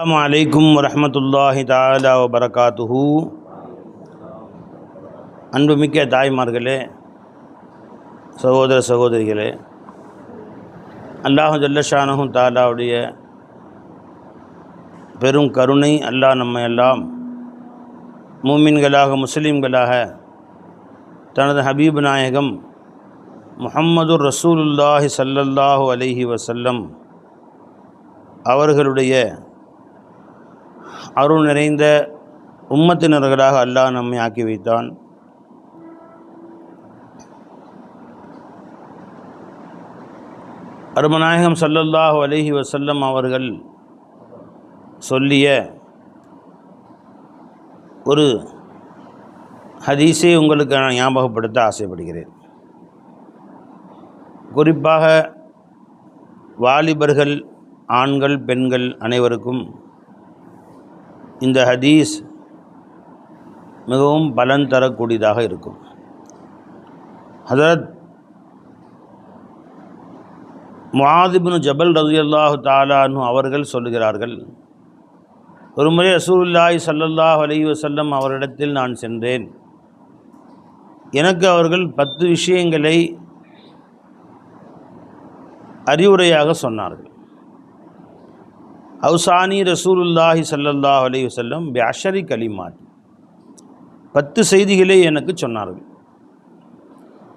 அஸ்ஸலாமு அலைக்கும் வரஹ்மத்துல்லாஹி தஆலா வபரகாத்துஹு அன்புமிக்க தாய்மார்களே சகோதர சகோதரிகளே அல்லாஹு ஜல்லஷானஹு தாலாவுடைய பெரும் கருணை அல்லாஹ் நம்ம எல்லாம் மூமின்களாக முஸ்லீம்களாக தனது ஹபீப் நாயகம் முஹம்மது ரசூலுல்லாஹி சல்லல்லாஹு அலைஹி வசல்லம் அவர்களுடைய அருள் நிறைந்த உம்மத்தினர்களாக அல்லாஹ் நம்மை ஆக்கி வைத்தான். அருமநாயகம் சல்லல்லாஹு அலஹி வசல்லம் அவர்கள் சொல்லிய ஒரு ஹதீஸை உங்களுக்கு நான் ஞாபகப்படுத்த ஆசைப்படுகிறேன். குறிப்பாக வாலிபர்கள் ஆண்கள் பெண்கள் அனைவருக்கும் இந்த ஹதீஸ் மிகவும் பலன் தரக்கூடியதாக இருக்கும். ஹதரத் முஆதிபின் ஜபல் ரதியல்லாஹு தாலானு அவர்கள் சொல்லுகிறார்கள் ஒரு முறை ரசூலுல்லாஹி சல்லல்லாஹ் அலைஹி வஸல்லம் அவரிடத்தில் நான் சென்றேன். எனக்கு அவர்கள் பத்து விஷயங்களை அறிவுரையாக சொன்னார்கள். அவுசானி ரசூலுல்லாஹி ஸல்லல்லாஹு அலி வல்லம் பிஅஷரி கலிமாட் பத்து செய்திகளே எனக்கு சொன்னார்கள்.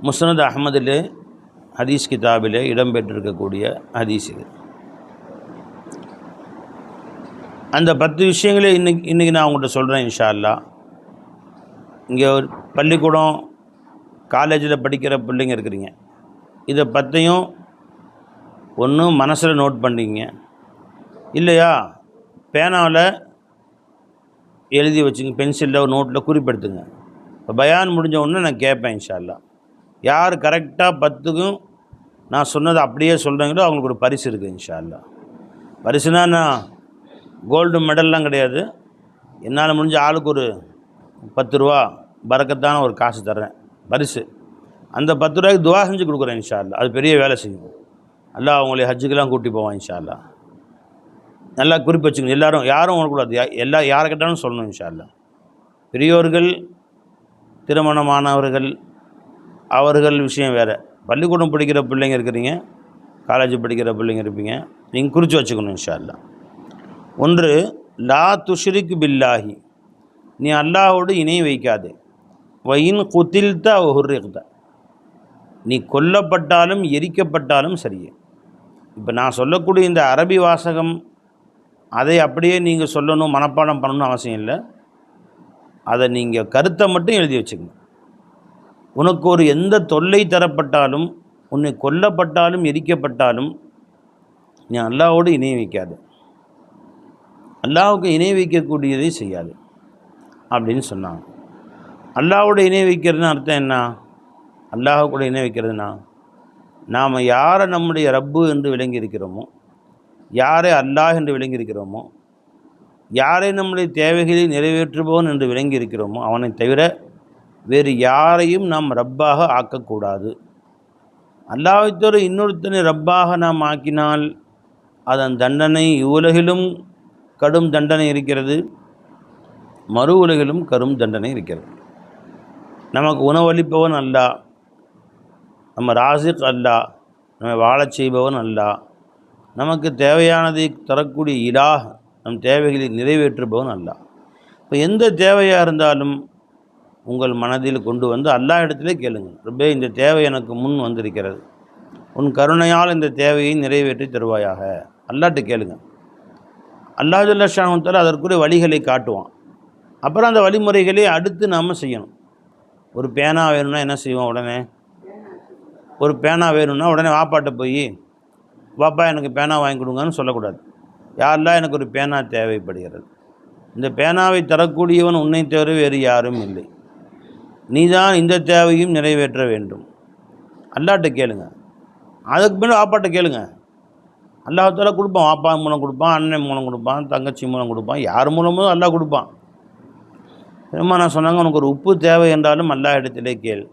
முஸ்னத் அஹமதிலே ஹதீஸ் கிதாபிலே இடம்பெற்றிருக்கக்கூடிய ஹதீஸ் இது. அந்த பத்து விஷயங்களே இன்னைக்கு இன்றைக்கி நான் உங்கள்கிட்ட சொல்கிறேன் இன்ஷா அல்லா இங்கே ஒரு பள்ளிக்கூடம் காலேஜில் படிக்கிற பிள்ளைங்க இருக்கிறீங்க. இதை பற்றியும் ஒன்று மனசில் நோட் பண்ணிங்க இல்லையா? பேனாவில் எழுதி வச்சுங்க பென்சிலில் ஒரு நோட்டில் குறிப்பெடுத்துங்க. இப்போ பயான் முடிஞ்ச உடனே நான் கேட்பேன் இன்ஷால்லா யார் கரெக்டாக பத்துக்கும் நான் சொன்னதை அப்படியே சொல்கிறீங்களோ அவங்களுக்கு ஒரு பரிசு இருக்குது இன்ஷால்லா பரிசுனா நான் கோல்டு மெடல்லாம் கிடையாது. என்னால் முடிஞ்ச ஆளுக்கு ஒரு பத்து ரூபா பறக்கத்தான ஒரு காசு தர்றேன். பரிசு. அந்த பத்து ரூபாய்க்கு துவா செஞ்சு கொடுக்குறேன் இன்ஷால்லா அது பெரிய வேலை செய்யும். அல்லாஹ் அவங்களே ஹஜ்ஜுக்கெல்லாம் கூட்டி போவான் இன்ஷால்லா நல்லா குறிப்பு வச்சுக்கணும். எல்லாரும் யாரும் உணரக்கூடாது. எல்லா யாரை கேட்டாலும் சொல்லணும் இன்ஷால்லா பெரியோர்கள் திருமணமானவர்கள் அவர்கள் விஷயம் வேறு. பள்ளிக்கூடம் படிக்கிற பிள்ளைங்க இருக்கிறீங்க காலேஜ் படிக்கிற பிள்ளைங்க இருப்பீங்க. நீங்கள் குறித்து வச்சுக்கணும் இன்ஷால்லா ஒன்று லா துஷ்ரிக் பில்லாஹி. நீ அல்லாஹோடு இணை வைக்காதே. வயின் குத்தில்தா ஹுர்ரிக்த நீ கொல்லப்பட்டாலும் எரிக்கப்பட்டாலும் சரியே. இப்போ நான் சொல்லக்கூடிய இந்த அரபி வாசகம் அதை அப்படியே நீங்கள் சொல்லணும் மனப்பாடம் பண்ணணும்னு அவசியம் இல்லை. அதை நீங்கள் கருத்தை மட்டும் எழுதி வச்சுக்கணும் உனக்கு ஒரு எந்த தொல்லை தரப்பட்டாலும் உன்னை கொல்லப்பட்டாலும் எரிக்கப்பட்டாலும் நீ அல்லாவோடு இணை வைக்காது. அல்லாவுக்கு இணை வைக்கக்கூடியதை செய்யாது அப்படின்னு சொன்னாங்க. அல்லாவோட இணை வைக்கிறதுன்னு அர்த்தம் என்ன? அல்லாஹ் கூட இணை வைக்கிறதுனா நாம் யாரை நம்முடைய ரப்பு என்று விளங்கி இருக்கிறோமோ யாரை அல்லாஹ் என்று விளங்கி இருக்கிறோமோ யாரை நம்முடைய தேவைகளை நிறைவேற்றுபவன் என்று விளங்கி இருக்கிறோமோ அவனை தவிர வேறு யாரையும் நாம் ரப்பாக ஆக்கக்கூடாது. அல்லாஹ்வை தவிர இன்னொருத்தனை ரப்பாக நாம் ஆக்கினால் அதன் தண்டனை இவ்வுலகிலும் கடும் தண்டனை இருக்கிறது. மறு உலகிலும் கரும் தண்டனை இருக்கிறது. நமக்கு உணவளிப்பவன் அல்லா நம்ம ராசிக் அல்லா நம்மை வாழச் செய்பவன் அல்லா நமக்கு தேவையானதை தரக்கூடிய இலாஹ் நம் தேவைகளை நிறைவேற்றுபவன் அல்லா இப்போ எந்த தேவையாக இருந்தாலும் உங்கள் மனதில் கொண்டு வந்து எல்லா இடத்திலே கேளுங்க ரப்பே இந்த தேவை எனக்கு முன் வந்திருக்கிறது. உன் கருணையால் இந்த தேவையை நிறைவேற்றி தருவாயாக. அல்லாட்டு கேளுங்க. அல்லாஹ் ஜல்லஷானத்தால் அதற்குரிய வழிகளை காட்டுவான். அப்புறம் அந்த வழிமுறைகளை அடுத்து நாம் செய்யணும். ஒரு பேனா வேணும்னா என்ன செய்வோம் உடனே? ஒரு பேனா வேணும்னா உடனே வாப்பாட்ட போய் பாப்பா எனக்கு பேனா வாங்கி கொடுங்கன்னு சொல்லக்கூடாது. யாரெல்லாம் எனக்கு ஒரு பேனா தேவைப்படுகிறது? இந்த பேனாவை தரக்கூடியவன் உன்னை தவிர வேறு யாரும் இல்லை. நீதான் இந்த தேவையும் நிறைவேற்ற வேண்டும். அல்லாட்ட கேளுங்க. அதுக்கு பின்னாடி வாப்பாட்ட கேளுங்க. அல்லாஹால கொடுப்பான். வாப்பா மூலம் கொடுப்பான் அண்ணன் மூலம் கொடுப்பான் தங்கச்சி மூலம் கொடுப்பான் யார் மூலமும் அல்லா கொடுப்பான். திரும்ப நான் சொன்னாங்க உனக்கு ஒரு உப்பு தேவை என்றாலும் அல்லா இடத்திலே கேள்.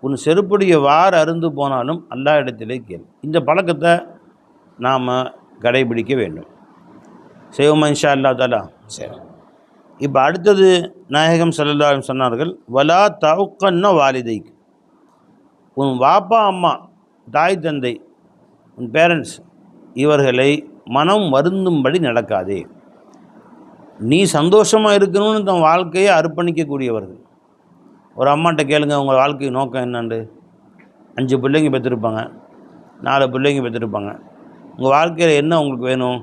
உன் செருப்புடைய வார் அருந்து போனாலும் அல்லா இடத்திலே கேள். இந்த பழக்கத்தை நாம் கடைபிடிக்க வேண்டும். செய்வோமா இன்ஷா அல்லா தாலா? சரி இப்போ அடுத்தது நாயகம் அலைஹி சொன்னார்கள் வலா தவுக்கன்ன வாலிதைக்கு உன் வாப்பா அம்மா தாய் தந்தை உன் பேரண்ட்ஸ் இவர்களை மனம் வருந்தும்படி நடக்காதே. நீ சந்தோஷமாக இருக்கணும்னு தன் வாழ்க்கையை அர்ப்பணிக்கக்கூடியவர்கள். ஒரு அம்மாட்ட கேளுங்க உங்கள் வாழ்க்கை நோக்கம் என்னண்டு? அஞ்சு பிள்ளைங்க பெற்றிருப்பாங்க நாலு பிள்ளைங்க பெற்றிருப்பாங்க. உங்கள் வாழ்க்கையில் என்ன உங்களுக்கு வேணும்?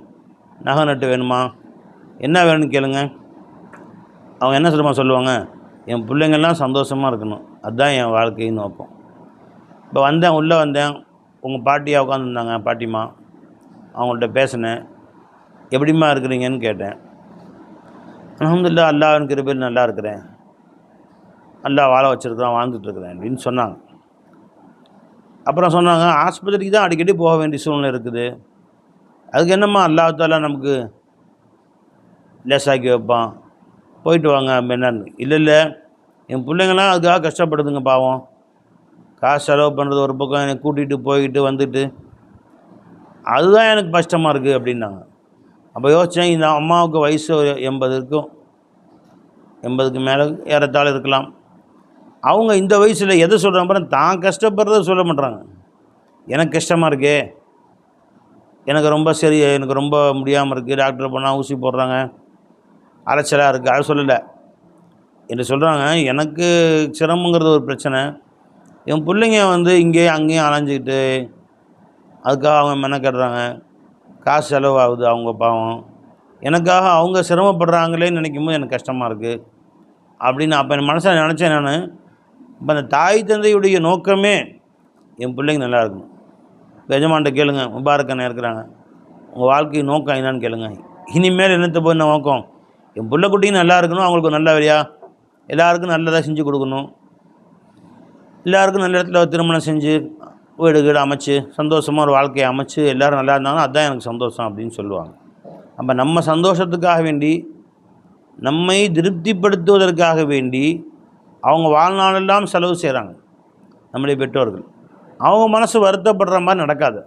நகை நட்டு வேணுமா? என்ன வேணும்னு கேளுங்க. அவங்க என்ன சொல்லுமா சொல்லுவாங்க? என் பிள்ளைங்கள்லாம் சந்தோஷமாக இருக்கணும். அதுதான் என் வாழ்க்கையின் நோக்கம். இப்போ வந்தேன் உள்ளே வந்தேன். உங்கள் பாட்டியாக உட்காந்துருந்தாங்க பாட்டிமா அவங்கள்ட்ட பேசினேன். எப்படிம்மா இருக்கிறீங்கன்னு கேட்டேன். அல்ஹம்துலில்லாஹ் அல்லாவின் கிருபையில் நல்லா இருக்கிறேன். அல்லாஹ் வாழ வச்சுருக்கிறான் வாழ்ந்துட்டுருக்குறேன் அப்படின்னு சொன்னாங்க. அப்புறம் சொன்னாங்க ஆஸ்பத்திரிக்கு தான் அடிக்கடி போக வேண்டிய சூழ்நிலை இருக்குது. அதுக்கு என்னம்மா அல்லாஹால நமக்கு லேசாக்கி வைப்பான். போயிட்டு வாங்க என்னன்னு. இல்லை இல்லை. என் பிள்ளைங்களாம் அதுக்காக கஷ்டப்படுதுங்க பாவம். காசு செலவு பண்ணுறது ஒரு பக்கம் என்னை கூட்டிகிட்டு போய்கிட்டு வந்துட்டு. அதுதான் எனக்கு கஷ்டமாக இருக்குது அப்படின்னாங்க. அப்போ யோசித்தேன் இந்த அம்மாவுக்கு வயசு ஒரு எண்பது இருக்கும் எண்பதுக்கு மேலே ஏறத்தாழ இருக்கலாம். அவங்க இந்த வயசில் எதை சொல்கிறாங்க பாருங்க? தான் கஷ்டப்படுறத சொல்ல மாட்றாங்க. எனக்கு கஷ்டமாக இருக்கே. எனக்கு ரொம்ப சரி எனக்கு ரொம்ப முடியாமல் இருக்குது டாக்டர் போனால் ஊசி போடுறாங்க. அலைச்சலாக இருக்குது அதை சொல்லலை. என்று சொல்கிறாங்க எனக்கு சிரமங்கிறது ஒரு பிரச்சனை. என் பிள்ளைங்க வந்து இங்கேயும் அங்கேயும் அலைஞ்சிக்கிட்டு அதுக்காக அவங்க மெனக்கடுறாங்க. காசு செலவாகுது அவங்க பாவம். எனக்காக அவங்க சிரமப்படுறாங்களேன்னு நினைக்கும் போது எனக்கு கஷ்டமாக இருக்குது அப்படின்னு அப்போ என் மனசில் நினச்சேன் நான். இப்போ அந்த தாய் தந்தையுடைய நோக்கமே என் பிள்ளைங்க நல்லா இருக்கணும். எஜமான்ட்ட கேளுங்க முபாரக்கண்ணன் இருக்கிறாங்க. உங்கள் வாழ்க்கை நோக்கம் என்னான்னு கேளுங்க. இனிமேல் என்னத்தை போய் என்ன நோக்கம்? என் பிள்ளை குட்டியும் நல்லா இருக்கணும் அவங்களுக்கு நல்ல வழியா எல்லாருக்கும் நல்லதாக செஞ்சு கொடுக்கணும். எல்லாருக்கும் நல்ல இடத்துல திருமணம் செஞ்சு வீடு வீடு அமைச்சு சந்தோஷமாக ஒரு வாழ்க்கையை அமைச்சு எல்லோரும் நல்லா இருந்தாங்கன்னா அதுதான் எனக்கு சந்தோஷம் அப்படின்னு சொல்லுவாங்க. அப்போ நம்ம சந்தோஷத்துக்காக வேண்டி நம்மை திருப்திப்படுத்துவதற்காக வேண்டி அவங்க வாழ்நாளெல்லாம் செலவு செய்கிறாங்க நம்முடைய பெற்றோர்கள். அவங்க மனசு வருத்தப்படுற மாதிரி நடக்காது.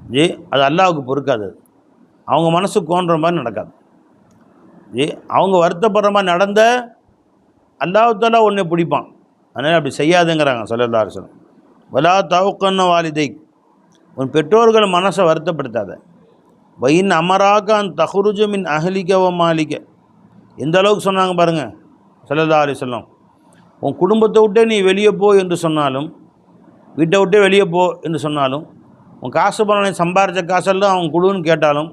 ஜி அது அல்லாவுக்கு பொறுக்காது அது. அவங்க மனசு கோன்ற மாதிரி நடக்காது. ஜி அவங்க வருத்தப்படுற மாதிரி நடந்த அல்லாஹாலா ஒன்றை பிடிப்பான். அதனால் அப்படி செய்யாதுங்கிறாங்க சொல்லல்லா அரசன் வலா தவக்கன்ன வாலிதை உன் பெற்றோர்கள் மனசை வருத்தப்படுத்தாத. வயின் அமராகான் தஹுருஜு மின் அகலிக்க வ மாலிக்க எந்த அளவுக்கு சொன்னாங்க பாருங்கள் சல்லல்லா அலி சொல்லம் உன் குடும்பத்தை விட்டே நீ வெளியே போ என்று சொன்னாலும் வீட்டை விட்டே வெளியே போ என்று சொன்னாலும் உன் காசு பணம் சம்பாரித்த காசெல்லாம் அவன் கொடுன்னு கேட்டாலும்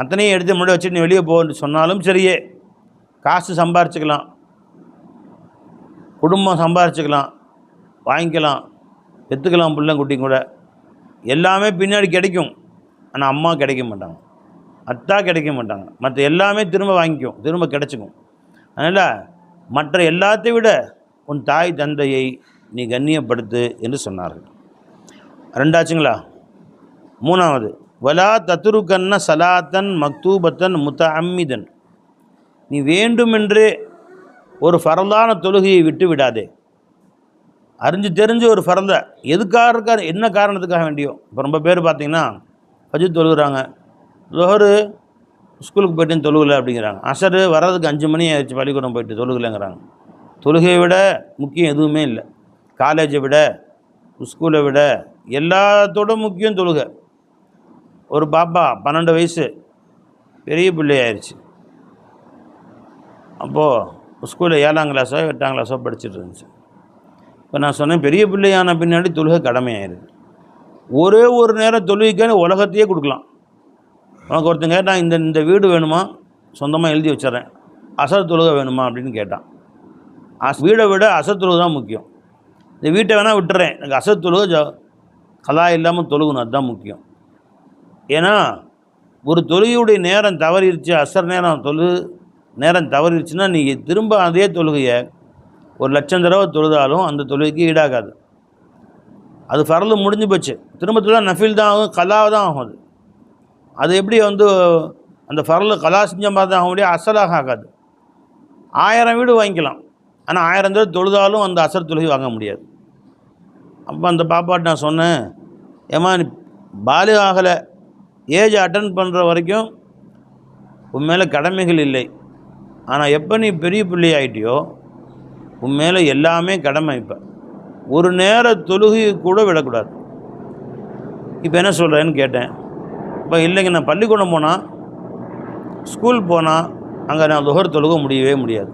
அத்தனையும் எடுத்து முன்னாடி வச்சுட்டு நீ வெளியே போ என்று சொன்னாலும் சரியே. காசு சம்பாரிச்சுக்கலாம். குடும்பம் சம்பாரிச்சுக்கலாம். வாங்கிக்கலாம். பெற்றுக்கலாம் பிள்ளைங்குட்டி கூட. எல்லாமே பின்னாடி கிடைக்கும். ஆனால் அம்மா கிடைக்க மாட்டாங்க. அத்தா கிடைக்க மாட்டாங்க. மற்ற எல்லாமே திரும்ப வாங்கிக்கும். திரும்ப கிடைச்சிக்கும். அதனால் மற்ற எல்லாத்தையும் விட உன் தாய் தந்தையை நீ கண்ணியப்படுத்து என்று சொன்னார்கள். ரெண்டாச்சுங்களா மூணாவது வலா தத்துருக்கன்ன சலாத்தன் மக்தூபத்தன் முத்த அம்மிதன் நீ வேண்டுமென்றே ஒரு ஃபரலான தொழுகையை விட்டு விடாதே. அறிஞ்சு தெரிஞ்சு ஒரு பரந்த எதுக்காக இருக்கார் என்ன காரணத்துக்காக வேண்டியோ. இப்போ ரொம்ப பேர் பார்த்தீங்கன்னா ஃபஜ்ர் தொழுகிறாங்க. லொஹரு ஸ்கூலுக்கு போயிட்டு தொழுகலை அப்படிங்கிறாங்க. அசரு வர்றதுக்கு அஞ்சு மணி ஆயிடுச்சு பள்ளிக்கூடம் போயிட்டு தொழுகலைங்கிறாங்க. தொழுகையை விட முக்கியம் எதுவுமே இல்லை. காலேஜை விட ஸ்கூலை விட எல்லாத்தோட முக்கியம் தொழுகை. ஒரு பாப்பா பன்னெண்டு வயசு பெரிய பிள்ளையாயிருச்சு அப்போது ஸ்கூலில் ஏழாம் கிளாஸோ எட்டாம் கிளாஸோ படிச்சுட்டு இருந்துச்சு. இப்போ நான் சொன்னேன் பெரிய பிள்ளையான பின்னாடி தொழுகை கடமையாயிருது ஒரே ஒரு நேரம் தொழுகைக்கான உலகத்தையே கொடுக்கலாம். உனக்கு ஒருத்தன் கேட்டான் இந்த இந்த வீடு வேணுமா? சொந்தமாக எழுதி வச்சிட்றேன். அசர் தொழுகை வேணுமா? அப்படின்னு கேட்டான். அஸ் வீடை விட அசர் தொழுகை தான் முக்கியம். இந்த வீட்டை வேணால் விட்டுறேன். எனக்கு அசர் தொழுகை ஜ கலா இல்லாமல் தொழுகணும். அதுதான் முக்கியம். ஏன்னா ஒரு தொழுகையுடைய நேரம் தவறிடுச்சு அசர் நேரம் தொழு நேரம் தவறிடுச்சுன்னா நீங்கள் திரும்ப அதே தொழுகையை ஒரு லட்சம் தடவை தொழுதாலும் அந்த தொழுகைக்கு ஈடாகாது. அது ஃபரலு முடிஞ்சு போச்சு. திரும்ப தொழுதா நஃபில் தான் ஆகும் கலாவை தான் ஆகும் அது. அது எப்படி வந்து அந்த ஃபரல் கலா செஞ்ச மாதிரி தான் ஆக முடியும் அசலாக ஆகாது. ஆயிரம் வீடு வாங்கிக்கலாம். ஆனால் ஆயிரம் தடவை தொழுதாலும் அந்த அசர் தொழுகை வாங்க முடியாது. அப்போ அந்த பாப்பாட்ட நான் சொன்னேன் ஏமா நீ பாலு ஆகலை. ஏஜ் அட்டன் பண்ணுற வரைக்கும் உன் மேலே கடமைகள் இல்லை. ஆனால் எப்போ நீ பெரிய பிள்ளை ஆகிட்டியோ உன் மேலே எல்லாமே கடமை இப்போ. ஒரு நேர தொழுகையை கூட விடக்கூடாது. இப்போ என்ன சொல்கிறேன்னு கேட்டேன். இப்போ இல்லைங்க நான் பள்ளிக்கூடம் போனால் ஸ்கூல் போனால் அங்கே நான் லுகர் தொழுக முடியவே முடியாது.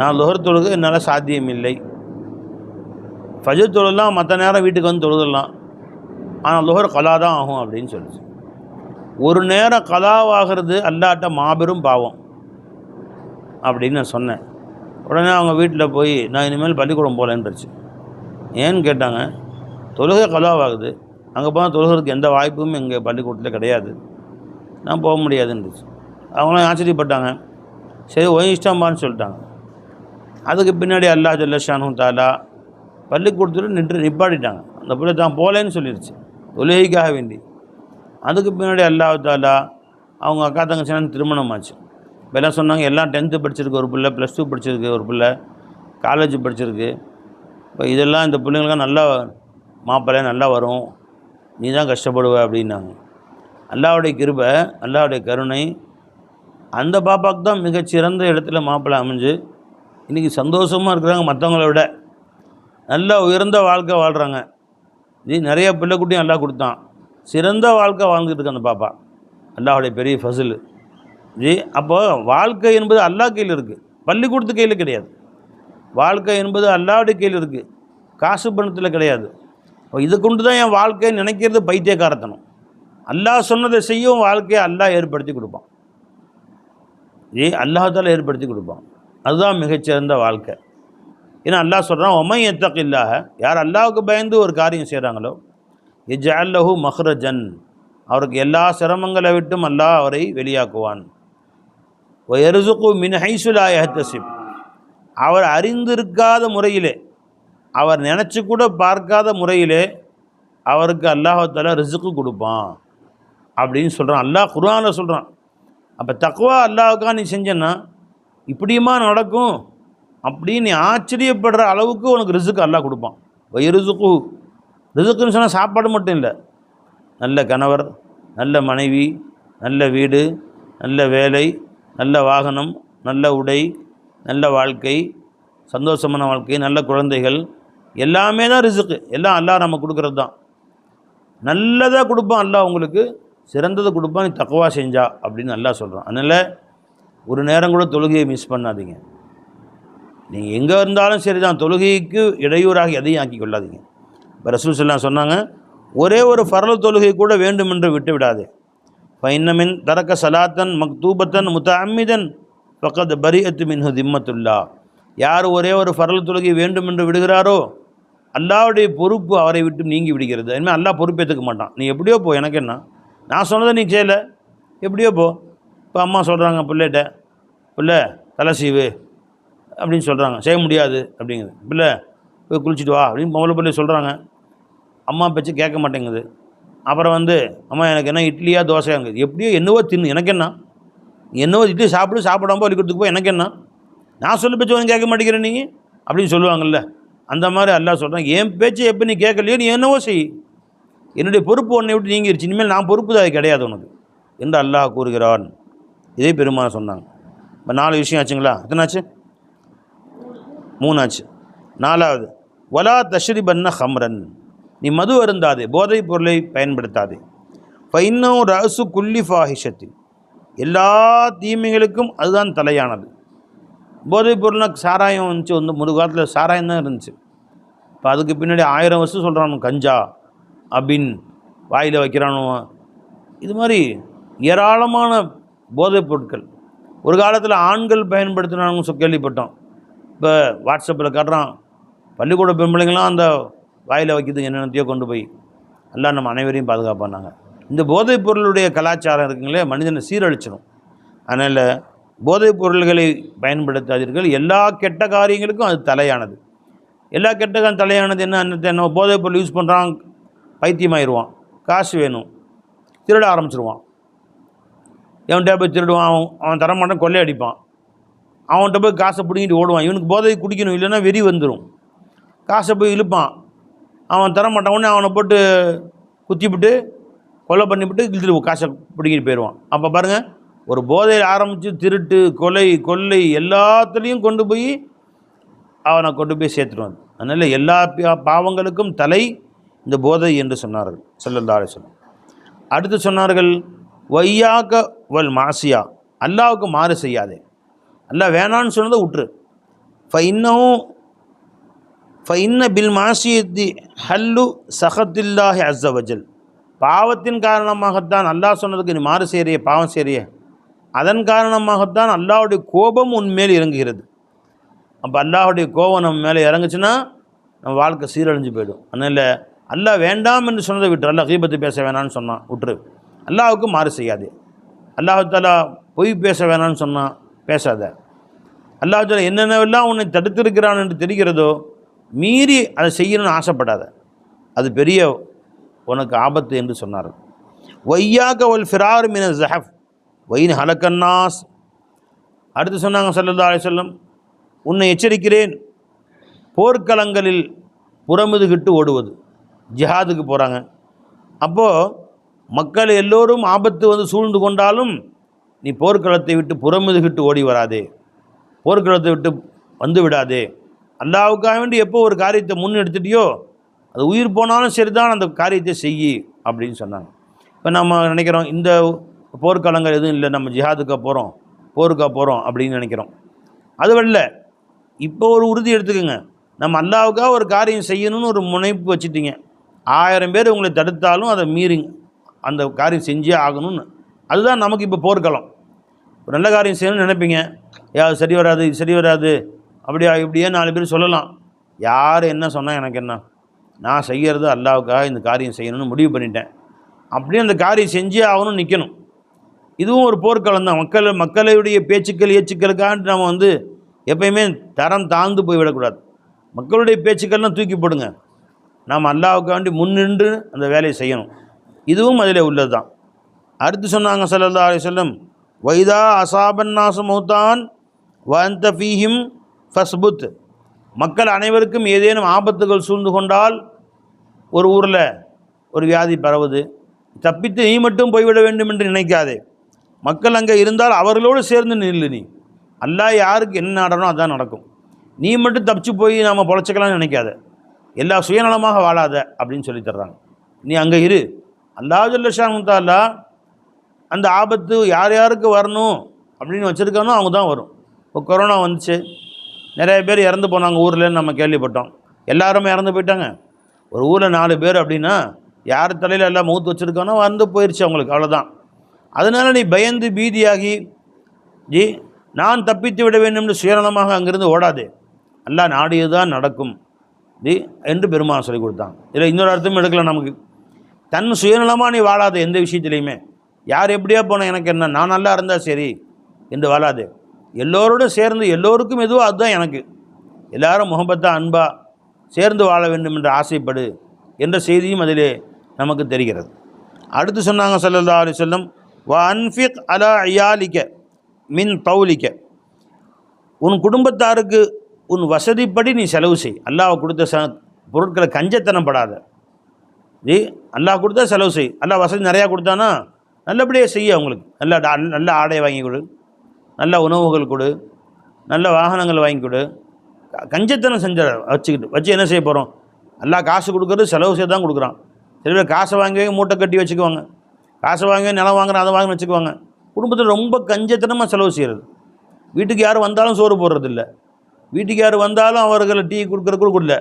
நான் லுகர் தொழுக என்னால் சாத்தியம் இல்லை. ஃபஜர் தொழுலாம் மற்ற நேரம் வீட்டுக்கு வந்து தொழுதலாம் ஆனால் லுகர் கலா தான் ஆகும் அப்படின்னு சொல்லிச்சு. ஒரு நேரம் கலாவாகிறது அல்லாட்ட மாபெரும் பாவம் அப்படின்னு நான் சொன்னேன். உடனே அவங்க வீட்டில் போய் நான் இனிமேல் பள்ளிக்கூடம் போகலன்றுச்சு ஏன்னு கேட்டாங்க தொழுகை கலாவாகுது. அங்கே போனால் தொழுகிறதுக்கு எந்த வாய்ப்பும் எங்கள் பள்ளிக்கூடத்தில் கிடையாது. நான் போக முடியாதுன்றுச்சு அவங்களாம் ஆச்சரியப்பட்டாங்க. சரி ஒய் இஷ்டம்பான்னு சொல்லிட்டாங்க. அதுக்கு பின்னாடி அல்லா ஜல்லஷானும் தாலா பள்ளிக்கூடத்தில் நின்று நிப்பாட்டிட்டாங்க. அந்த பிள்ளை தான் போகலன்னு சொல்லிடுச்சு தொழுகைக்காக வேண்டி. அதுக்கு பின்னாடி அல்லாஹ் தாலா அவங்க அக்கா தங்கச்சினா திருமணம் ஆச்சு இப்போ எல்லாம் சொன்னாங்க எல்லாம் டென்த்து படிச்சிருக்கு ஒரு பிள்ளை ப்ளஸ் டூ படிச்சிருக்கு ஒரு பிள்ளை காலேஜ் படிச்சிருக்கு. இப்போ இதெல்லாம் இந்த பிள்ளைங்களுக்கெல்லாம் நல்லா மாப்பிள்ளை நல்லா வரும். நீ தான் கஷ்டப்படுவ அப்படின்னாங்க. அல்லாவுடைய கிருபை அல்லாவுடைய கருணை அந்த பாப்பாவுக்கு தான் மிகச்சிறந்த இடத்துல மாப்பிள்ளை அமைஞ்சு இன்றைக்கி சந்தோஷமாக இருக்கிறாங்க மற்றவங்கள விட. நல்ல உயர்ந்த வாழ்க்கை வாழ்கிறாங்க இது நிறைய பிள்ளைக்குட்டியும் நல்லா கொடுத்தான். சிறந்த வாழ்க்கை வாழ்ந்துட்டு அந்த பாப்பா. அல்லாஹுடைய பெரிய ஃபசில். ஜி அப்போ வாழ்க்கை என்பது அல்லாஹ் கையில் இருக்குது பள்ளிக்கூடத்து கையில் கிடையாது. வாழ்க்கை என்பது அல்லாவுடைய கையில் இருக்குது காசு பணத்தில் கிடையாது. இது கொண்டு தான் என் வாழ்க்கையை நினைக்கிறது பைத்தியக்காரத்தனம். அல்லாஹ் சொன்னதை செய்யும் வாழ்க்கையை அல்லாஹ் ஏற்படுத்தி கொடுப்பான். ஏ அல்லாஹால ஏற்படுத்தி கொடுப்பான். அதுதான் மிகச்சிறந்த வாழ்க்கை. ஏன்னா அல்லாஹ் சொல்கிறான் ஒமை எத்தக் இல்லாக யார் அல்லாவுக்கு பயந்து ஒரு காரியம் செய்கிறாங்களோ இஜல்லஹு மஹ்ரஜன் அவருக்கு எல்லா சிரமங்களை விட்டும் அல்லாஹ் அவரை வெளியாக்குவான். எருசுக்கு மின் ஹைசுலாயஹத்தசிப் அவர் அறிந்திருக்காத முறையிலே அவர் நினச்சி கூட பார்க்காத முறையிலே அவருக்கு அல்லாஹால ரிசுக்கு கொடுப்பான் அப்படின்னு சொல்கிறான் அல்லாஹ் குர்ஆனில் சொல்கிறான் அப்போ தக்குவா அல்லாவுக்காக நீ செஞ்சேன்னா இப்படியுமா நடக்கும்? அப்படின்னு நீ ஆச்சரியப்படுற அளவுக்கு உனக்கு ரிசுக்கு அல்லாஹ் கொடுப்பான். வயிறுசுக்கு ரிசுக்குன்னு சொன்னால் சாப்பாடு மட்டும் இல்லை. நல்ல கணவர் நல்ல மனைவி நல்ல வீடு நல்ல வேலை நல்ல வாகனம் நல்ல உடை நல்ல வாழ்க்கை சந்தோஷமான வாழ்க்கை நல்ல குழந்தைகள் எல்லாமே தான் ரிசுக்கு. எல்லாம் அல்லாஹ் நம்ம கொடுக்கறது தான். நல்லதாக கொடுப்பான் அல்லாஹ் உங்களுக்கு சிறந்ததை கொடுப்பான் நீ தக்குவா செஞ்சா அப்படின்னு நல்லா சொல்கிறான் அதனால் ஒரு நேரம் கூட தொழுகையை மிஸ் பண்ணாதீங்க. நீங்கள் எங்கே இருந்தாலும் சரி தான் தொழுகைக்கு இடையூறாக எதையும் ஆக்கி கொள்ளாதீங்க. இப்போ ரசூல் சொல்லலாம் சொன்னாங்க ஒரே ஒரு ஃபரல் தொழுகை கூட வேண்டுமென்று விட்டு விடாதே. ஃபைன்னமின் தரக்க சலாத்தன் மக்தூபத்தன் முத்த அம்மிதன் பக்கத்து பரியத்து மின்ஹு திம்மத்துல்லா. யார் ஒரே ஒரு ஃபரல் தொழுகை வேண்டுமென்று விடுகிறாரோ அல்லாவுடைய பொறுப்பு அவரை விட்டு நீங்கி விடுகிறது. இனிமேல் அல்லா பொறுப்பேற்றுக்க மாட்டான். நீ எப்படியோ போ எனக்கு என்ன? நான் சொன்னதை நீ செய்யலை. எப்படியோ போ. இப்போ அம்மா சொல்கிறாங்க பிள்ளைகிட்ட பிள்ளை தலை சீவு அப்படின்னு சொல்கிறாங்க செய்ய முடியாது அப்படிங்குது. பிள்ளை போய் குளிச்சுட்டு வா அப்படின்னு முதல்ல பிள்ளை சொல்கிறாங்க அம்மா பேச்சு கேட்க மாட்டேங்குது. அப்புறம் வந்து அம்மா எனக்கு என்ன இட்லியா தோசையாங்குது? எப்படியோ என்னவோ தின்னு எனக்கு என்ன? நீ என்னவோ இட்லி சாப்பிடு சாப்பிடாம பள்ளிக்கூடத்துக்கு போய் எனக்கு என்ன? நான் சொல்லி பேச்சு ஒன்றும் கேட்க மாட்டேங்கிறேன் நீ? அப்படின்னு சொல்லுவாங்கல்ல. அந்த மாதிரி அல்லாஹ் சொல்கிறான் என் பேச்சு எப்போ நீ கேட்கலையோ நீ என்னவோ செய். என்னுடைய பொறுப்பு உன்னை விட்டு நீங்கிருச்சு. இனிமேல் நான் பொறுப்பு தான் அது கிடையாது உனக்கு. என்று அல்லாஹ் கூறுகிறான். இதே பெருமான சொன்னாங்க இப்போ நாலு விஷயம் ஆச்சுங்களா? எத்தனாச்சு மூணாச்சு நாலாவது வலா தஷ்ரி பன்ன ஹம்ரன் நீ மது அருந்தாதே போதைப் பொருளை பயன்படுத்தாதே. ஃபைன்னும் ரசு குல்லி ஃபாஹிஷத்தில் எல்லா தீமைகளுக்கும் அதுதான் தலையானது. போதைப் பொருள்னா சாராயம் வந்துச்சு வந்து முழு காலத்தில் சாராயம் தான் இருந்துச்சு. இப்போ அதுக்கு பின்னாடி ஆயிரம் வருஷம் சொல்கிறானு கஞ்சா அப்படின்னு வாயில் வைக்கிறானோ இது மாதிரி ஏராளமான போதைப் பொருட்கள். ஒரு காலத்தில் ஆண்கள் பயன்படுத்தினாங்க சொ கேள்விப்பட்டோம். இப்போ வாட்ஸ்அப்பில் காட்டுறான் பள்ளிக்கூட பெண்பிள்ளைங்களாம் அந்த வாயில் வைக்கிறது என்னென்னத்தையோ கொண்டு போய் எல்லாம் நம்ம அனைவரையும் பாதுகாப்பானாங்க. இந்த போதைப் பொருளுடைய கலாச்சாரம் இருக்குங்களே மனிதனை சீரழிச்சிடும் அதனால் போதைப் பொருள்களை பயன்படுத்தாதீர்கள். எல்லா கெட்ட காரியங்களுக்கும் அது தலையானது. எல்லா கெட்ட தலையானது என்ன? என்ன போதைப் பொருள் யூஸ் பண்ணுறான் பைத்தியமாயிடுவான் காசு வேணும். திருட ஆரம்பிச்சிருவான். எவன்கிட்ட போய் திருடுவான் அவன் அவன் தரமாட்டான் கொள்ளை அடிப்பான். அவன்கிட்ட போய் காசை பிடிங்கிட்டு ஓடுவான். இவனுக்கு போதை குடிக்கணும் இல்லைன்னா வெறி வந்துடும் காசை போய் இழுப்பான். அவன் தரமாட்டான். உடனே அவனை போட்டு குத்திவிட்டு கொலை பண்ணிவிட்டு இழுத்துட்டு காசை பிடிங்கிட்டு போயிடுவான் அப்போ பாருங்கள் ஒரு போதையில் ஆரம்பித்து திருட்டு கொலை கொள்ளை எல்லாத்துலேயும் கொண்டு போய் அவனை கொண்டு போய் சேர்த்துருவான் அதனால் எல்லா பாவங்களுக்கும் தலை இந்த போதை என்று சொன்னார்கள் ஸல்லல்லாஹு அலைஹி அடுத்து சொன்னார்கள் வையாக வல் மாசியா. அல்லாவுக்கு மாறு செய்யாதே. அல்லாஹ் வேணான்னு சொன்னதை விட்டுரு ஃபைன்னவும் ஃபைன்ன பில் மாசியத்தி ஹல்லு சஹத்தில்லாஹி அஸ்ஸவஜல் பாவத்தின் காரணமாகத்தான் அல்லாஹ் சொன்னதுக்கு நீ மாறு செய்கிறிய பாவம் செய்கிறிய அதன் காரணமாகத்தான் அல்லாஹுடைய கோபம் உன் மேல் இறங்குகிறது. அப்போ அல்லாஹுடைய கோபம் நம்ம மேலே இறங்குச்சுன்னா நம்ம வாழ்க்கை சீரழிஞ்சு போயிடும். அதனால் அல்லாஹ் வேண்டாம் என்று சொன்னதை விட்டுரு. அல்லாஹ் கீபத்து பேச வேணாம்னு சொன்னான் விட்டுரு. அல்லாவுக்கு மாறு செய்யாதே. அல்லாஹாலா பொய் பேச வேணாம்னு சொன்னான் பேசாத. அல்லாஹ் என்னென்னவெல்லாம் உன்னை தடுத்திருக்கிறான் என்று தெரிகிறதோ மீறி அதை செய்யணும்னு ஆசைப்படாத. அது பெரிய உனக்கு ஆபத்து என்று சொன்னார் ஒய்யாக ஒல் ஃபிரார் மின ஜஹப். ஒயின் ஹலக்கன்னாஸ். அடுத்து சொன்னாங்க சல்லல்லா அலிசல்லம் உன்னை எச்சரிக்கிறேன் போர்க்களங்களில் புறமுதுகிட்டு ஓடுவது. ஜிஹாதுக்கு போகிறாங்க அப்போது மக்கள் எல்லோரும் ஆபத்து வந்து சூழ்ந்து கொண்டாலும் நீ போர்க்களத்தை விட்டு புறமுதுகிட்டு ஓடி வராதே. போர்க்களத்தை விட்டு வந்து விடாதே. அல்லாவுக்காக வேண்டி எப்போ ஒரு காரியத்தை முன்னெடுத்துட்டியோ அது உயிர் போனாலும் சரிதான் அந்த காரியத்தை செய்யி. அப்படின்னு சொன்னாங்க. இப்போ நம்ம நினைக்கிறோம் இந்த போர்க்களங்கள் எதுவும் இல்லை நம்ம ஜிஹாதுக்கா போகிறோம் போருக்கா போகிறோம் அப்படின்னு நினைக்கிறோம். அது வரல இப்போ ஒரு உறுதி எடுத்துக்கோங்க. நம்ம அல்லாவுக்காக ஒரு காரியம் செய்யணும்னு ஒரு முனைப்பு வச்சுட்டீங்க. ஆயிரம் பேர் உங்களை தடுத்தாலும் அதை மீறிங்க. அந்த காரியம் செஞ்சே ஆகணும்னு. அதுதான் நமக்கு இப்போ போர்க்களம். ஒரு நல்ல காரியம் செய்யணும்னு நினைப்பீங்க. யா சரி வராது இது சரி வராது. அப்படியா இப்படியே நாலு பேர் சொல்லலாம். யார் என்ன சொன்னால் எனக்கு என்ன? நான் செய்கிறது அல்லாவுக்காக இந்த காரியம் செய்யணும்னு முடிவு பண்ணிட்டேன். அப்படியே அந்த காரியம் செஞ்சே ஆகணும்னு நிற்கணும் இதுவும் ஒரு போர்க்களம் தான். மக்கள் மக்களுடைய பேச்சுக்கள் ஏச்சுக்களுக்காக நம்ம வந்து எப்பயுமே தரம் தாழ்ந்து போய்விடக்கூடாது. மக்களுடைய பேச்சுக்கள்லாம் தூக்கி போடுங்க. நாம் அல்லாவுக்கு வேண்டி முன்னின்று அந்த வேலையை செய்யணும். இதுவும் அதில் உள்ளது தான். அடுத்து சொன்னாங்க சல்லல்லா அலிசல்லம் வைதா அசாபன் நாச மௌத்தான் வந்த ஃபீஹிம் ஃபஸ்புத். மக்கள் அனைவருக்கும் ஏதேனும் ஆபத்துகள் சூழ்ந்து கொண்டால் ஒரு ஊரில் ஒரு வியாதி பரவுது. தப்பித்து நீ மட்டும் போய்விட வேண்டும் என்று நினைக்காதே. மக்கள் அங்கே இருந்தால் அவர்களோடு சேர்ந்து நில்லு நீ. அல்லா யாருக்கு என்ன நடனோ அதான் நடக்கும். நீ மட்டும் தப்பிச்சு போய் நாம் பொழைச்சிக்கலாம்னு நினைக்காத. எல்லா சுயநலமாக வாழாத அப்படின்னு சொல்லி தர்றாங்க. நீ அங்கே இரு. அல்லாஹ் ஜல்லஷாமுத்தாலா அந்த ஆபத்து யார் யாருக்கு வரணும் அப்படின்னு வச்சுருக்கானோ அவங்க தான் வரும். இப்போ கொரோனா வந்துச்சு. நிறைய பேர் இறந்து போனாங்க ஊரில் நம்ம கேள்விப்பட்டோம். எல்லாருமே இறந்து போயிட்டாங்க. ஒரு ஊரில் நாலு பேர் அப்படின்னா யார் தலையில் எல்லாம் மூத்து வச்சுருக்கானோ வந்து போயிடுச்சு அவங்களுக்கு. அவ்வளோதான் அதனால் நீ பயந்து பீதியாகி ஜி நான் தப்பித்து விட வேண்டும் என்று சுயநலமாக அங்கிருந்து ஓடாதே. அல்லா நாடியது தான் நடக்கும் ஜி என்று பெருமான் சொல்லி கொடுத்தான். இதில் இன்னொரு அர்த்தமும் எடுக்கலாம் நமக்கு. தன் சுயநலமாக நீ வாழாது எந்த விஷயத்துலையுமே. யார் எப்படியா போனால் எனக்கு என்ன நான் நல்லா இருந்தால் சரி என்று வாழாது. எல்லோரோடும் சேர்ந்து எல்லோருக்கும் எதுவோ அதுதான் எனக்கு. எல்லாரும் முகபத்தா அன்பா சேர்ந்து வாழ வேண்டும் என்று ஆசைப்படு என்ற செய்தியும் அதிலே நமக்கு தெரிகிறது. அடுத்து சொன்னாங்க ஸல்லல்லாஹு அலி வஸல்லம் வ அன்ஃபிக் அலா அயாலிக்க மின் தௌலிக்க உன் குடும்பத்தாருக்கு உன் வசதிப்படி நீ செலவு செய். அல்லாஹ் கொடுத்த ச பொருட்களை கஞ்சத்தனப்படாத. ஜி அல்லாஹ் கொடுத்தா செலவு செய். அல்லாஹ் வசதி நிறையா கொடுத்தானா? நல்லபடியாக செய்ய அவங்களுக்கு. நல்ல டா- நல்ல ஆடை வாங்கி கொடு. நல்ல உணவுகள் கொடு. நல்ல வாகனங்கள் வாங்கி கொடு. கஞ்சத்தனம் செஞ்ச வச்சுக்கிட்டு வச்சு என்ன செய்ய போகிறோம் எல்லாம் காசு கொடுக்குறது செலவு செய்ய தான் கொடுக்குறான். சில பேர் காசை வாங்கி மூட்டை கட்டி வச்சுக்குவாங்க. காசை வாங்கி நிலம் வாங்குறேன் அதை வாங்கினு வச்சுக்குவாங்க. குடும்பத்தில் ரொம்ப கஞ்சத்தனமாக செலவு செய்கிறது வீட்டுக்கு யார் வந்தாலும் சோறு போடுறதில்ல. வீட்டுக்கு யார் வந்தாலும் அவர்களை டீ கொடுக்குற கூட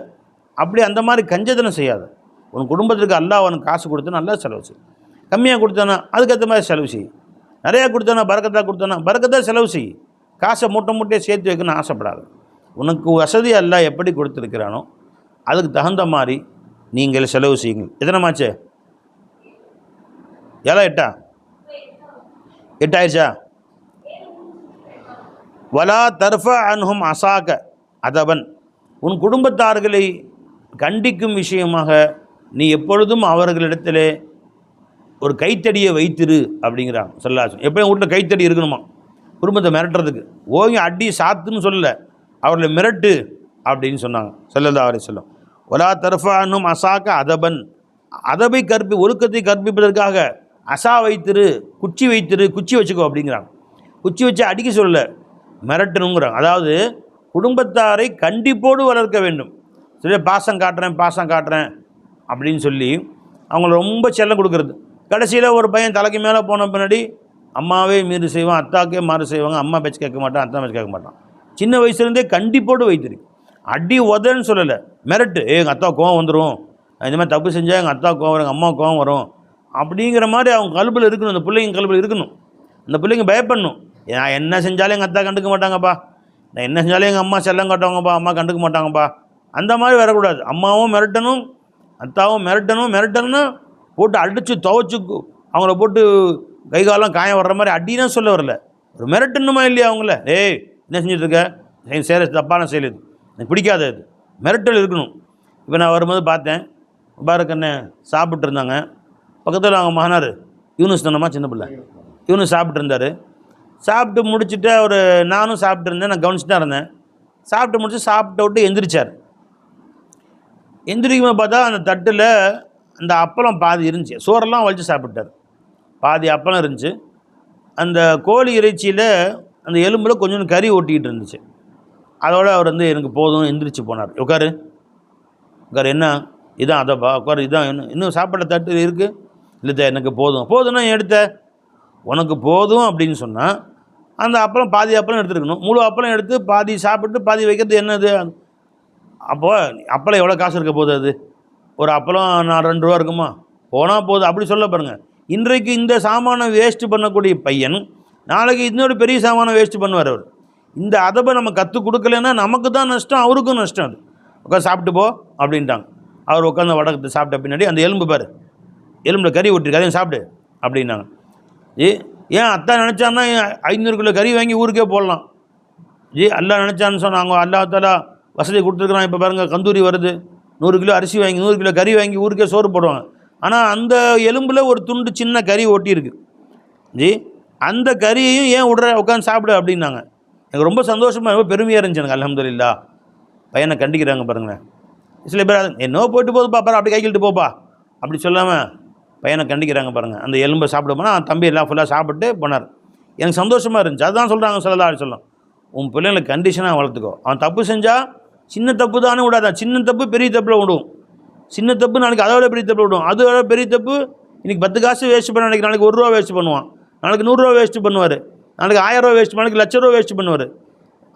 அப்படி அந்த மாதிரி கஞ்சத்தனம் செய்யாது. உன் குடும்பத்திற்கு அல்லா அவனுக்கு காசு கொடுத்து நல்லா செலவு செய். கம்மியாக கொடுத்தானா அதுக்கேற்ற மாதிரி செலவு செய். நிறையா கொடுத்தானா பறக்கத்தாக கொடுத்தானா பறக்கத்தாக செலவு செய். காசை மூட்டை மூட்டையை சேர்த்து வைக்கணும்னு ஆசைப்படாது. உனக்கு வசதி எல்லாம் எப்படி கொடுத்துருக்கிறானோ அதுக்கு தகுந்த மாதிரி நீங்கள் செலவு செய்யுங்கள். எத்தனை எல்லாம் எட்டா? எட்டாயிருச்சா? வலா தர்ஃப அன்ஹும் அசாக்க அதவன் உன் குடும்பத்தார்களை கண்டிக்கும் விஷயமாக நீ எப்பொழுதும் அவர்களிடத்திலே ஒரு கைத்தடியை வைத்திரு அப்படிங்கிறாங்க சொல்லாசன் எப்பயும் வீட்டில் கைத்தடி இருக்கணுமா? குடும்பத்தை மிரட்டுறதுக்கு. ஓங்கி அடி சாத்துன்னு சொல்லலை அவர்களை மிரட்டு அப்படின்னு சொன்னாங்க செல்லல்லா அவரை சொல்லும் ஒலா தர்ஃபானும் அசாக்க அதபன் அதபை கற்பி ஒழுக்கத்தை கற்பிப்பதற்காக அசா வைத்திரு குச்சி வைத்திரு குச்சி வச்சுக்கோ அப்படிங்கிறாங்க. குச்சி வச்சு அடிக்க சொல்லல மிரட்டணுங்கிறாங்க. அதாவது குடும்பத்தாரை கண்டிப்போடு வளர்க்க வேண்டும். சரி பாசம் காட்டுறேன் பாசம் காட்டுறேன் அப்படின்னு சொல்லி அவங்கள ரொம்ப செல்லம் கொடுக்குறது. கடைசியில் ஒரு பையன் தலைக்கு மேலே போன பின்னாடி அம்மாவே மீறி செய்வான் அத்தாக்கே மாறு செய்வாங்க. அம்மா பேச்சு கேட்க மாட்டான் அத்தா பேச்சு கேட்க மாட்டான். சின்ன வயசுலேருந்தே கண்டிப்போடு வைத்திருக்கு அடி உதன்னு சொல்லலை மிரட்டு. ஏ எங்கள் அத்தா கோவம் வந்துடும் இந்த மாதிரி தப்பு செஞ்சால் எங்கள் அத்தா கோவம் வரும் எங்கள் அம்மா கோவம் வரும். அப்படிங்கிற மாதிரி அவங்க கல்பில் இருக்கணும் அந்த பிள்ளைங்க கல்பில் இருக்கணும். அந்த பிள்ளைங்க பயப்படணும். நான் என்ன செஞ்சாலும் எங்கள் அத்தா கண்டுக்க மாட்டாங்கப்பா. நான் என்ன செஞ்சாலும் எங்கள் அம்மா செல்லம் காட்டுவாங்கப்பா அம்மா கண்டுக்க மாட்டாங்கப்பா. அந்த மாதிரி வரக்கூடாது. அம்மாவும் மிரட்டணும் அத்தாவும் மிரட்டணும் மிரட்டணும்னா போட்டு அடித்து துவைச்சு அவங்கள போட்டு கை காலம் காயம் வர்ற மாதிரி அடினா சொல்ல வரல. ஒரு மிரட்டணுமா இல்லையா அவங்கள? ஏய் என்ன செஞ்சுட்டு செய்கிற சேர தப்பான செயல் இது. எனக்கு பிடிக்காத அது மிரட்டல் இருக்கணும். இப்போ நான் வரும்போது பார்த்தேன். பாருக்கண்ணே சாப்பிட்ருந்தாங்க பக்கத்தில் அவங்க மகனார் யூனுஸ் தானம்மா சின்ன பிள்ளை. யூனுஸ் சாப்பிட்ருந்தார் சாப்பிட்டு முடிச்சுட்டு அவர் நானும் சாப்பிட்ருந்தேன் நான் கவனிச்சுட்டு தான் இருந்தேன். சாப்பிட்டு முடிச்சு சாப்பிட்டு விட்டு எந்திரிச்சார். எந்திரிக்கும் பார்த்தா அந்த தட்டில் அந்த அப்பளம் பாதி இருந்துச்சு. சோறெல்லாம் வலிச்சு சாப்பிட்டார். பாதி அப்பளம் இருந்துச்சு. அந்த கோழி இறைச்சியில் அந்த எலும்பில் கொஞ்சம் கறி ஒட்டிக்கிட்டு இருந்துச்சு. அதோட அவர் வந்து எனக்கு போதும் எந்திரிச்சு போனார். உட்காரு. உட்காரு என்ன? இதான் அதப்பா உட்காரு இதான் இன்னும் இன்னும் சாப்பாடு தட்டு இருக்குது இல்லை எனக்கு போதும். போதும்னா எடுத்த? உனக்கு போதும் அப்படின்னு சொன்னால் அந்த அப்பளம் பாதி அப்பளம் எடுத்துருக்கணும். முழு அப்பளம் எடுத்து பாதி சாப்பிட்டு பாதி வைக்கிறது என்னது? அப்போது அப்பளம் எவ்வளோ காசு இருக்க போகுது அது? ஒரு அப்பளம் நான் ரெண்டு ரூபா இருக்குமா? போனால் போதும். அப்படி சொல்ல பாருங்கள் இன்றைக்கு இந்த சாமானை வேஸ்ட்டு பண்ணக்கூடிய பையன் நாளைக்கு இன்னொரு பெரிய சாமானை வேஸ்ட்டு பண்ணுவார் அவர். இந்த அதபை நம்ம கற்றுக் கொடுக்கலன்னா நமக்கு தான் நஷ்டம் அவருக்கும் நஷ்டம் அது. உட்காந்து சாப்பிட்டு போ அப்படின்ட்டாங்க. அவர் உட்காந்து வடக்கத்தை சாப்பிட்ட பின்னாடி அந்த எலும்பு பாரு. எலும்பில் கறி ஒட்டிருக்கு அதையும் சாப்பிடு அப்படின்னாங்க. ஏ ஏன் அத்தா நினச்சான்னா ஐநூறு கிலோ கறி வாங்கி ஊருக்கே போடலாம். ஜி அல்லா நினச்சான்னு சொன்னாங்க அல்லா தாலா வசதி கொடுத்துருக்குறான். இப்போ பாருங்கள் கந்தூரி வருது. நூறு கிலோ அரிசி வாங்கி நூறு கிலோ கறி வாங்கி ஊருக்கே சோறு போடுவாங்க. ஆனால் அந்த எலும்பில் ஒரு துண்டு சின்ன கறி ஒட்டியிருக்கு. ஜி அந்த கறியையும் ஏன் விடுற உட்காந்து சாப்பிடு அப்படின்னாங்க. எனக்கு ரொம்ப சந்தோஷமாக ரொம்ப பெருமையாக இருந்துச்சு எனக்கு அலமதுல்லா பையனை கண்டிக்கிறாங்க பாருங்களேன். சில பேர் என்னோ போயிட்டு போகுதுப்பா பாரு அப்படி கைக்கிட்டு போப்பா. அப்படி சொல்லாமல் பையனை கண்டிக்கிறாங்க பாருங்கள் அந்த எலும்பை சாப்பிட போனால் தம்பி எல்லாம் ஃபுல்லாக சாப்பிட்டு போனார். எனக்கு சந்தோஷமாக இருந்துச்சு. அதுதான் சொல்கிறாங்க சொல்லலாம் சொல்லும். சொல்லலாம் உன் பிள்ளைங்களை கண்டிஷனாக வளர்த்துக்கோ. அவன் தப்பு செஞ்சால் சின்ன தப்பு தானே விடாதான் சின்ன தப்பு பெரிய தப்பில் விடும். சின்ன தப்பு நாளைக்கு அதை விட பெரிய தப்பு விடும். அது விட பெரிய தப்பு இன்னைக்கு பத்து காசு வேஸ்ட் பண்ண நாளைக்கு நாளைக்கு ஒரு ரூபா வேஸ்ட் பண்ணுவான். நாளைக்கு நூறுரூவா வேஸ்ட் பண்ணுவார். நாளைக்கு ஆயிரம் ரூபா வேஸ்ட் நாளைக்கு லட்ச ரூபா வேஸ்ட் பண்ணுவார்.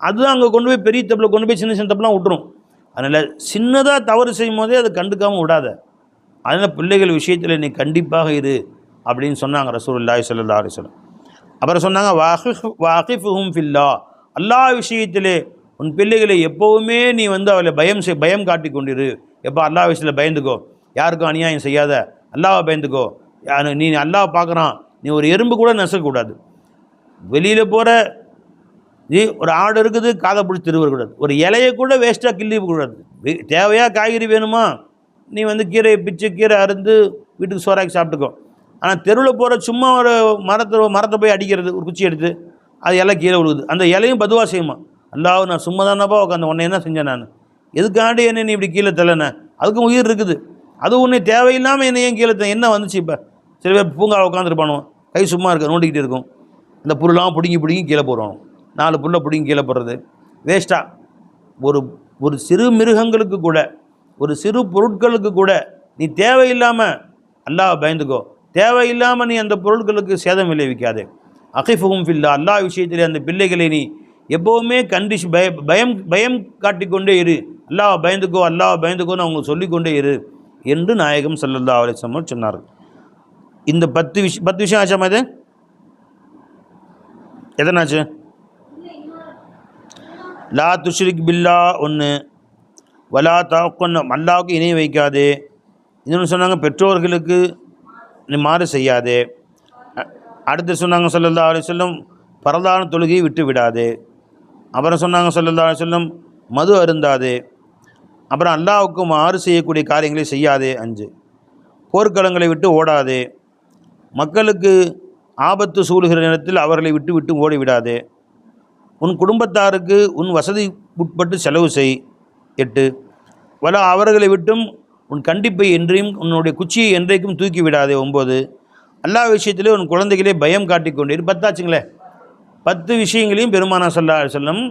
அதுதான் அங்கே கொண்டு போய் பெரிய தப்பில் கொண்டு போய் சின்ன சின்ன தப்புலாம் விட்டுரும். அதனால் சின்னதாக தவறு செய்யும் போதே அதை கண்டுக்காமல் விடாத. அதனால் பிள்ளைகள் விஷயத்தில் நீ கண்டிப்பாக இரு அப்படின்னு சொன்னாங்க ரசூலுல்லாஹி ஸல்லல்லாஹு அலைஹி வஸல்லம். அப்புறம் சொன்னாங்க வாஹிஃப் வாஹிஃபுஹும் ஃபில்லா அல்லாஹ் விஷயத்திலே உன் பிள்ளைகளை எப்போவுமே நீ வந்து அவளை பயம் செய் பயம் காட்டி கொண்டிரு. எப்போ அல்லாஹ் விஷயத்தில் பயந்துக்கோ. யாருக்கும் அநியாயம் செய்யாத. அல்லாவை பயந்துக்கோ. நீ அல்லாஹ் பார்க்குறான். நீ ஒரு எறும்பு கூட நெசக்கூடாது வெளியில் போகிற நீ ஒரு ஆடு இருக்குது காதை பிடிச்சி திருவக்கூடாது ஒரு இலையை கூட வேஸ்ட்டாக கிள்ளி கூடாது தேவையாக காய்கறி வேணுமா? நீ வந்து கீரையை பிச்சு கீரை அருந்து வீட்டுக்கு சோறாக்கி சாப்பிட்டுக்கோ. ஆனால் தெருவில் போகிற சும்மா ஒரு மரத்தை மரத்தை போய் அடிக்கிறது ஒரு குச்சி எடுத்து அது இலை கீழே விழுகுது. அந்த இலையும் பதுவாக செய்யுமா? அல்லாவும் நான் சும்மா தானப்பா உட்காந்து உன்னை என்ன செஞ்சேன் நான்? எதுக்காண்டி என்ன நீ இப்படி கீழே தள்ளன? அதுக்கும் உயிர் இருக்குது. அது உன்னை தேவையில்லாமல் என்ன ஏன் கீழே தள்ள- என்ன வந்துச்சு இப்போ? சில பேர் பூங்காவில் உட்காந்துருப்பானோ கை சும்மா இருக்க நோண்டிக்கிட்டு இருக்கும். இந்த புல்லாம் பிடுங்கி பிடுங்கி கீழே போடுவானோ நாலு புல்லை பிடுங்கி கீழே போடுறது. வேஸ்ட்டாக ஒரு ஒரு சிறு மிருகங்களுக்கு கூட ஒரு சிறு பொருட்களுக்கு கூட நீ தேவையில்லாமல் அல்லாஹ் பயந்துக்கோ. தேவையில்லாமல் நீ அந்த பொருட்களுக்கு சேதம் விளைவிக்காதே. அகிஃபுகும் ஃபில்லா அல்லாஹ் விஷயத்திலே அந்த பிள்ளைகளை நீ எப்போவுமே கண்டிஷ் பய பயம் பயம் காட்டிக்கொண்டே இரு. அல்லாஹ் பயந்துக்கோ அல்லாஹ் பயந்துக்கோன்னு அவங்க சொல்லிக்கொண்டே இரு என்று நாயகம் ஸல்லல்லாஹு அலைஹி வஸல்லம் சொன்னார்கள் இந்த பத்து விஷயம் பத்து விஷயம் ஆச்சாமா இது? எதனாச்சு? லா துஷ்ரிக் பில்லா ஒன்று வலா தாக்குன்னு அல்லாவுக்கு இணை வைக்காது. இன்னொன்று சொன்னாங்க பெற்றோர்களுக்கு நீ மாறு செய்யாது. அடுத்து சொன்னாங்க ஸல்லல்லாஹு அலி சொல்லும் பரதான தொழுகையை விட்டு விடாது. அப்புறம் சொன்னாங்க ஸல்லல்லாஹு அலி சொல்லும் மது அருந்தாது. அப்புறம் அல்லாவுக்கு மாறு செய்யக்கூடிய காரியங்களை செய்யாதே அஞ்சு. போர்க்களங்களை விட்டு ஓடாது. மக்களுக்கு ஆபத்து சூழுகிற நேரத்தில் அவர்களை விட்டு விட்டு ஓடிவிடாது உன் குடும்பத்தாருக்கு உன் வசதி உட்பட்டு செலவு செய். எட்டு வல அவர்களை விட்டும் உன் கண்டிப்பை என்றையும் உன்னுடைய குச்சியை என்றைக்கும் தூக்கி விடாதே. ஒம்பது எல்லா விஷயத்திலே உன் குழந்தைகளே பயம் காட்டிக்கொண்டே இரு. பத்தாச்சுங்களே பத்து விஷயங்களையும் பெருமானா சொல்லா செல்லம்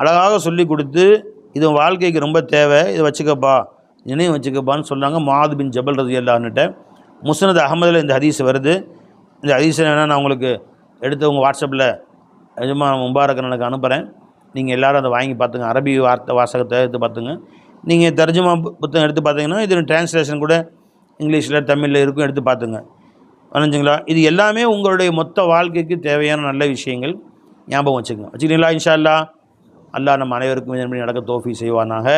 அழகாக சொல்லி கொடுத்து இது உன் வாழ்க்கைக்கு ரொம்ப தேவை இதை வச்சுக்கப்பா நினைவு வச்சுக்கப்பான்னு சொன்னாங்க. மாது பின் ஜபல் ரதி அல்லான்னுட்ட முஸ்னத் அகமதில் இந்த ஹதீஸ் வருது. இந்த ஹதீஸை வேணால் நான் உங்களுக்கு எடுத்து உங்கள் வாட்ஸ்அப்பில் எஜமா முபாரக் எனக்கு அனுப்புகிறேன் நீங்கள் எல்லோரும் அதை வாங்கி பார்த்துங்க. அரபி வார்த்தை வாசகத்தை எடுத்து பார்த்துங்க. நீங்கள் தர்ஜுமா புத்தகம் எடுத்து பார்த்தீங்கன்னா இது டிரான்ஸ்லேஷன் கூட இங்கிலீஷில் தமிழில் இருக்கும் எடுத்து பார்த்துங்க. வணஞ்சுங்களா இது எல்லாமே உங்களுடைய மொத்த வாழ்க்கைக்கு தேவையான நல்ல விஷயங்கள். ஞாபகம் வச்சுக்கோங்க. வச்சுக்கிறீங்களா? இன்ஷா அல்லாஹ். அல்லாஹ் நம்ம அனைவருக்கும் இதன்படி நடக்க தோஃபி செய்வானாக.